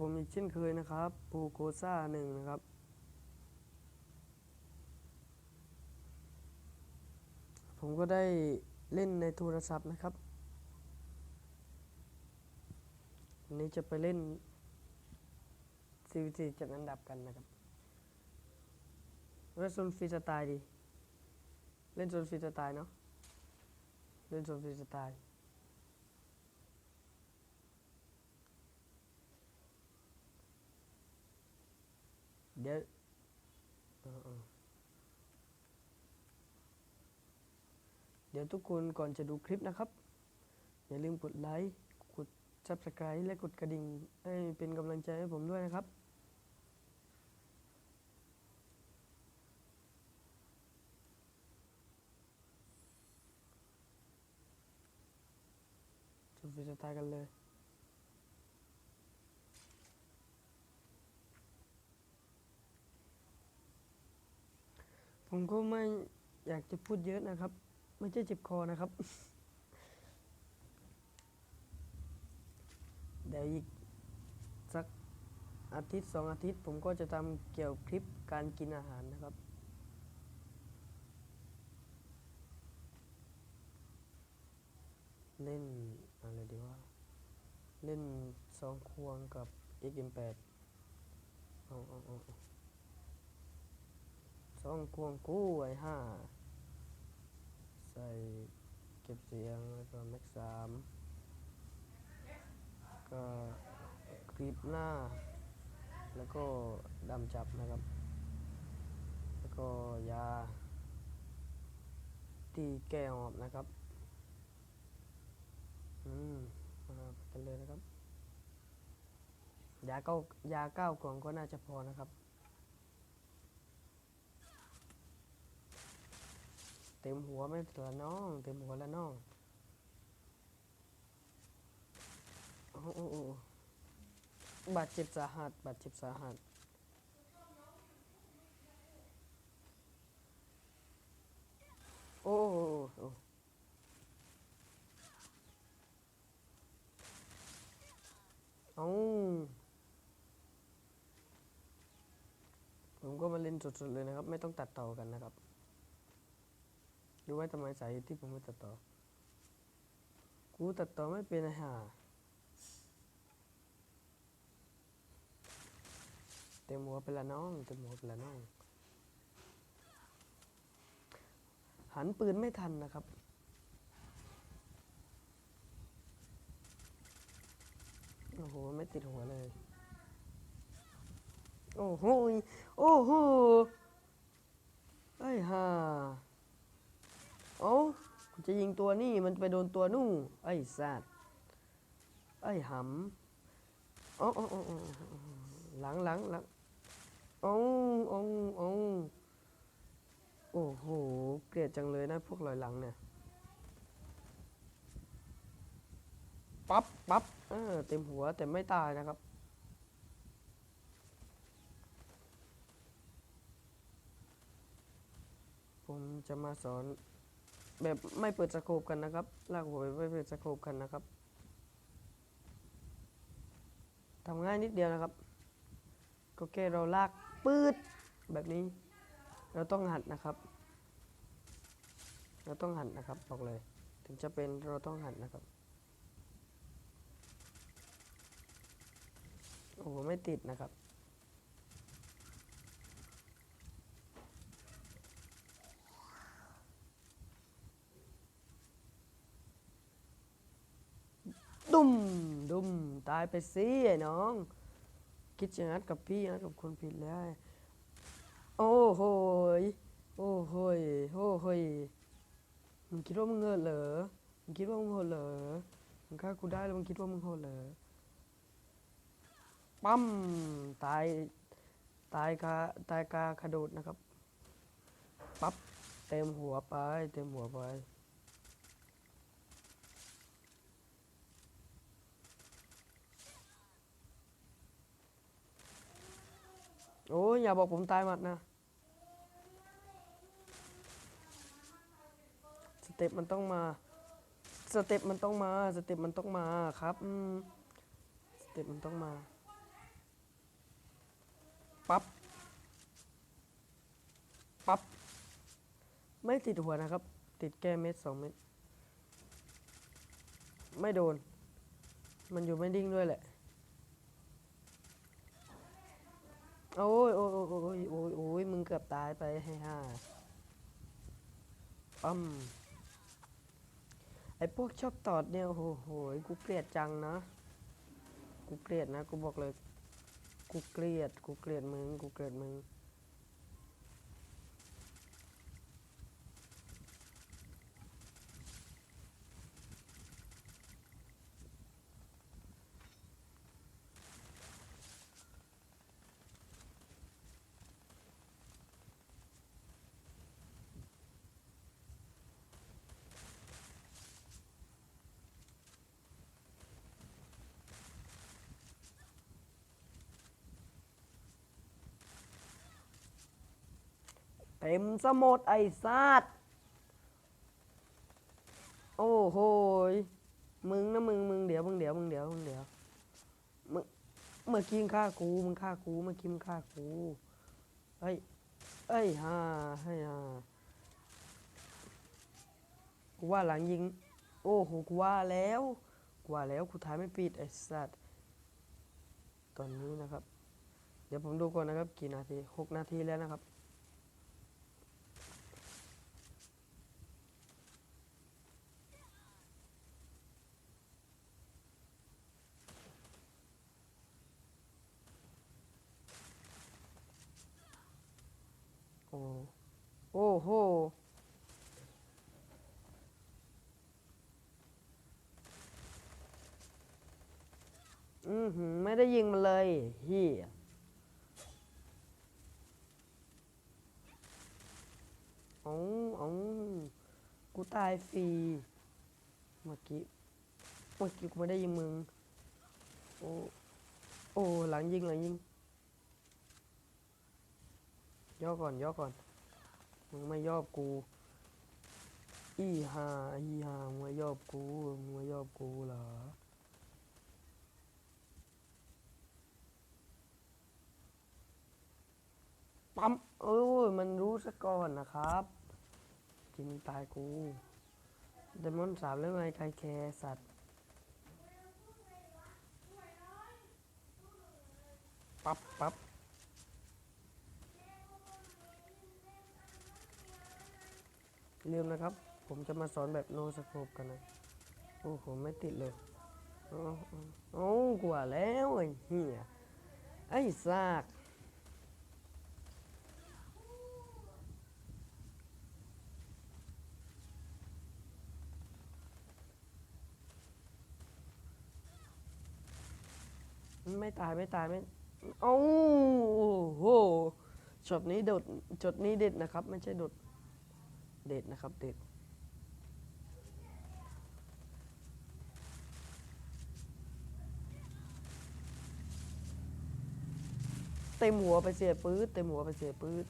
ผมอีกเช่นเคยนะครับปูโกซ่าหนึ่งนะครับ ผมก็ได้เล่นในโทรศัพท์นะครับวันนี้จะไปเล่น CVC จัดอันดับกันนะครับเล่นโซนฟรีสไตล์ดี เล่นโซนฟรีสไตล์เนาะ เล่นโซนฟรีสไตล์ เดี๋ยวเดี๋ยวทุกคนก่อนจะดูคลิปนะครับ อย่าลืมกดไลค์กด subscribe และกดกระดิ่งให้เป็นกำลังใจให้ผมด้วยนะครับจุดฟรีสไตล์กันเลย ผมก็ไม่อยากจะพูดเยอะนะครับ ไม่ใช่เจ็บคอนะครับ เดี๋ยวอีกสักอาทิตย์สองอาทิตย์ ผมก็จะทำเกี่ยวคลิปการกินอาหารนะครับเล่นอะไรดีว่า เล่นสองควงกับ XM8 เอาเอาเอาเอาส องควงกู้ไอ้ห้าใส่เก็บเสียงแล้วก็แม็กสามก็คลิปหน้า แล้วก็ดำจับนะครับ แล้วก็ยาที่แก้หอบนะครับ อืมมาไปกันเลยนะครับ ยาเก้ายาเก้ากล่องก็น่าจะพอนะครับ เต็มหัวไม่ละน้อง เต็มหัวละน้องโอ้โหบาดเจ็บสาหัสบาดเจ็บสาหัสโอ้โอ้เอาผมก็มาเล่นสดๆเลยนะครับ ไม่ต้องตัดต่อกันนะครับ ดูไว้ทำไมสาเหตุที่ผมไม่ตัดต่อ กูตัดต่อไม่เป็นไอ้ห่าเต็มหัวไปละน้องเต็มหัวไปละน้อง หันปืนไม่ทันนะครับโอ้โหไม่ติดหัวเลย โอ้โห โอ้โห ไอ้ห่า เอ้กูจะยิงตัวนี่มันไปโดนตัวนู่นไอ้สัตว์ไอ้หำเอ้าเอ้าเอ้ล้าเอ้าหลังหลังหลังเอ้าเอ้าเอ้โอ้โห เกลียดจังเลยนะพวกลอยหลังเนี่ยปั๊บปั๊บเออเต็มหัวแต่ไม่ตายนะครับผมจะมาสอน แบบไม่เปิดสโคปกันนะครับ ลากหัวไปไม่เปิดสโคปกันนะครับทำง่ายนิดเดียวนะครับ ก็แค่เราลากปืดแบบนี้ เราต้องหัดนะครับ เราต้องหัดนะครับบอกเลย ถึงจะเป็นเราต้องหัดนะครับ โอ้โหไม่ติดนะครับ ดุมดุมตายไปสิไอ้น้อง คิดอย่างนั้นกับพี่นะกับคนผิดแล้วโอ้โหยโอ้โหยโอ้โหยมึงคิดว่ามึงเงินเหรอมึงคิดว่ามึงโหดเหรอมึงฆ่ากูได้แล้วมึงคิดว่ามึงโหดเหรอปั๊มตายตายคาตายกาขะโดดนะครับปั๊บเต็มหัวไป เต็มหัวไป โอ้ยอย่าบอกผมตายหมัดนะสเต็ปมันต้องมาสเต็ปมันต้องมาสเต็ปมันต้องมาครับสเต็ปมันต้องมาปั๊บปั๊บไม่ติดหัวนะครับ ติดแก้เม็ดสองเม็ดไม่โดน มันอยู่ไม่ดิ้งด้วยแหละ โอ้ยโอ้ยโอ้ยโอ้ยโอ้ยโอ้ยมึงเกือบตายไปให้ห้าปั๊มไอพวกชอบตอดเนี่ยโอ้โหโหยกูเกลียดจังนะ กูเกลียดนะ กูบอกเลย กูเกลียด กูเกลียดมึง กูเกลียดมึง ต็มสมดไอ้ซาดโอ้โหยมึงนะมึงมึงเดี๋ยวมึงเดี๋ยวมึงเดี๋ยวมึงเดี๋ยวมึงเมื่อกี้มึงฆ่ากูมึงฆ่ากูเมื่อกี้มึงฆ่ากูเฮ้ยเอ้ยฮ่าให้ยฮ่ากูว่าหลังยิง โอ้โหกูว่าแล้วกูว่าแล้วกูท้ายไม่ปิดไอ้สัตว์ตอนนี้นะครับ เดี๋ยวผมดูก่อนนะครับกี่นาทีหกนาทีแล้วนะครับ โอ้โห อือหือ ไม่ได้ยิงมันเลยเฮียอ๋ออ๋อกูตายฟรี เมื่อกี้ เมื่อกี้กูไม่ได้ยิงมึง โอ้ โอ้ หลังยิง หลังยิง ย่อก่อนย่อก่อน มึงไม่ย่อกู อีฮาอีฮามึงไม่ยอกูมึงไม่ยอกูเหรอปั๊มเออมันรู้ซะก่อนนะครับกินตายกูเดมอนสามแล้วไงใครแคร์สัตว์ปั๊บปั๊บ ลืมนะครับ ผมจะมาสอนแบบโนสโคปกันนะ โอ้โห ไม่ติดเลยโอ้โอ้กว่าแล้วไอ้เหี้ย ไอ้ซากไม่ตายไม่ตายไม่โอ้โหช็อตนี้โดดช็อตนี้เด็ดนะครับ ไม่ใช่โดด เด็ดนะครับเด็ดเต็มหัวไปเสียปื๊ดเต็มหัวไปเสียปื๊ด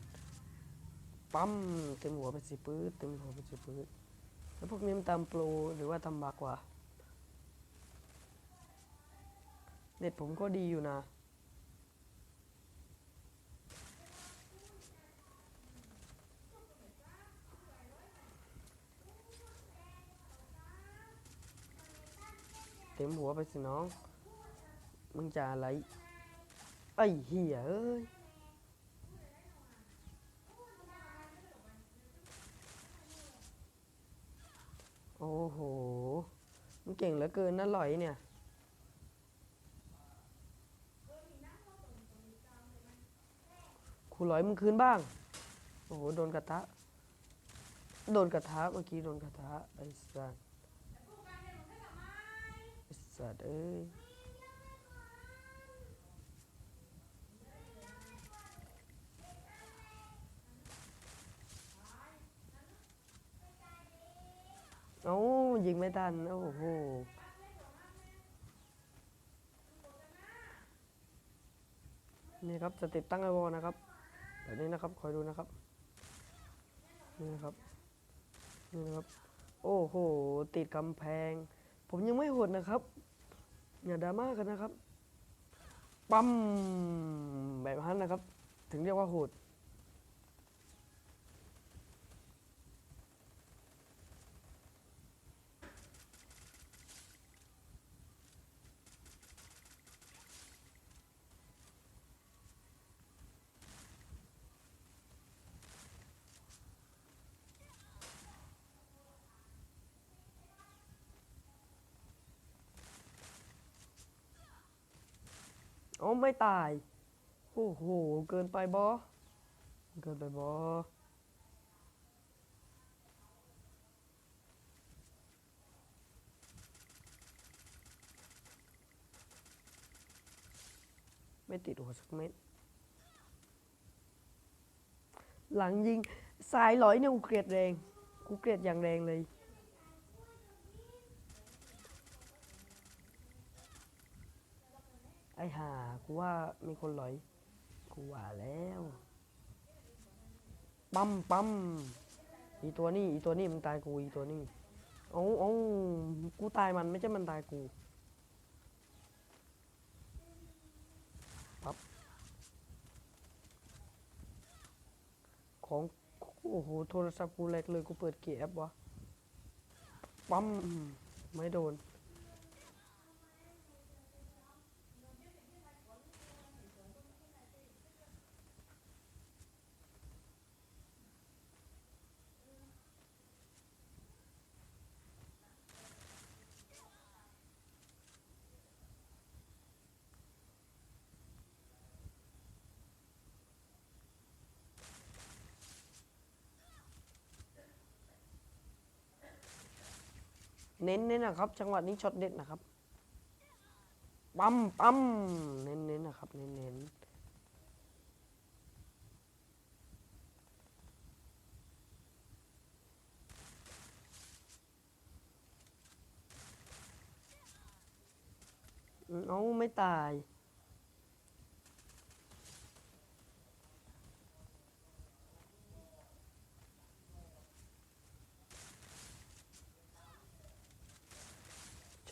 ปั๊มเต็มหัวไปเสียปื๊ดเต็มหัวไปเสียปื๊ดแล้วพวกนี้มันตามโปรหรือว่าทำบักวะเน็ตผมก็ดีอยู่นะ เต็มหัวไปสิน้อง มึงจะอะไรไอ้เหี้ยเอ้ยโอ้โห มันเก่งเหลือเกินนะหลอยเนี่ย ครูหลอยมึงคืนบ้าง โอ้โห โดนกระทะ โดนกระทะเมื่อกี้โดนกระทะไอ้สัส ไอ้สัสเอ้ยเอ้ายิงไม่ทัน โอ้โหนี่ครับสเต็ปตั้งไอวอลนะครับแบบนี้นะครับ คอยดูนะครับ นี่นะครับ นี่นะครับ โอ้โห ติดกำแพง ผมยังไม่หดนะครับ อย่าดราม่ากันนะครับ ปั๊มแบบนั้นนะครับ ถึงเรียกว่าโหด ไม่ตาย โอ้โห เกินไปบอเกินไปบอไม่ติดหัวสักเม็ด หลังยิง สายหลอยเนี่ยกูเกลียดแรง กูเกลียดอย่างแรงเลย ไอ้ ห่ากูว่ามีคนหลอย กูว่าแล้ว ปั๊มปั๊มอีตัวนี้อีตัวนี้มันตายกูอีตัวนี้โอ้โอ้กูตายมันไม่ใช่มันตายกูปั๊บของโอ้โหโทรศัพท์กูแหลกเลยกูเปิดเกียร์แอปวะปั๊มไม่โดน เน้นเน้นนะครับ จังหวะนี้ช็อตเด็ดนะครับ ปั๊มปั๊มเน้นเน้นนะครับ เน้นเน้นเอาไม่ตาย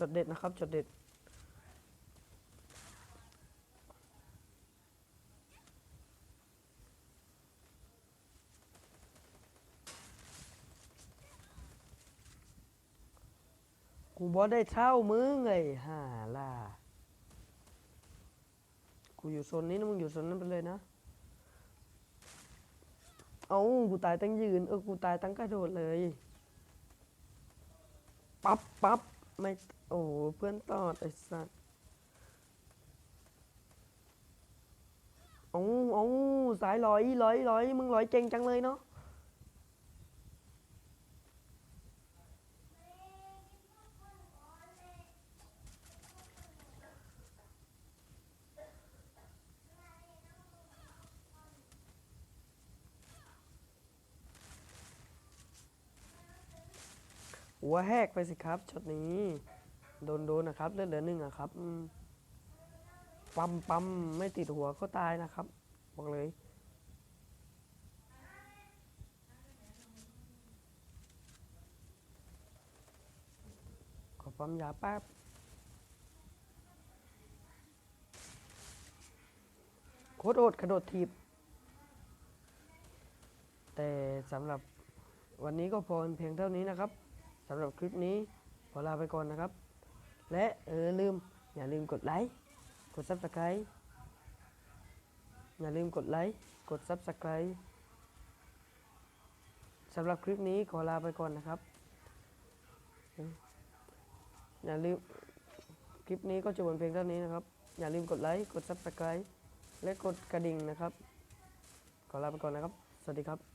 ช็อตเด็ดนะครับช็อตเด็ดกูบอได้เท่ามึงไงห่าล่ะกูอยู่โซนนี้นะมึงอยู่โซนนั้นไปเลยนะ เอากูตายตั้งยืน เออ กูตายตั้งกระโดดเลย ปั๊บปั๊บ ไม่ โอ้เพื่อนตอด ไอ้สัสโอ้โอ้สายลอยลอยลอยมึงลอยเก่งจังเลยเนาะ หัวแหกไปสิครับช็อตนี้ โดนโดนนะครับเลือดเหลือหนึ่งอะครับปั๊มปั๊มไม่ติดหัวก็ตายนะครับ บอกเลย ขอปั๊มยาแป๊บโคตรโอดกระโดดทีบ แต่สำหรับวันนี้ก็พอเพียงเท่านี้นะครับ สำหรับคลิปนี้ขอลาไปก่อนนะครับ และเออลืมอย่าลืมกดไลค์กด Subscribe อย่าลืมกดไลค์กด Subscribe สำหรับคลิปนี้ขอลาไปก่อนนะครับ อย่าลืมคลิปนี้ก็จบเพียงเท่านี้นะครับ อย่าลืมกดไลค์กด Subscribe และกดกระดิ่งนะครับ ขอลาไปก่อนนะครับ สวัสดีครับ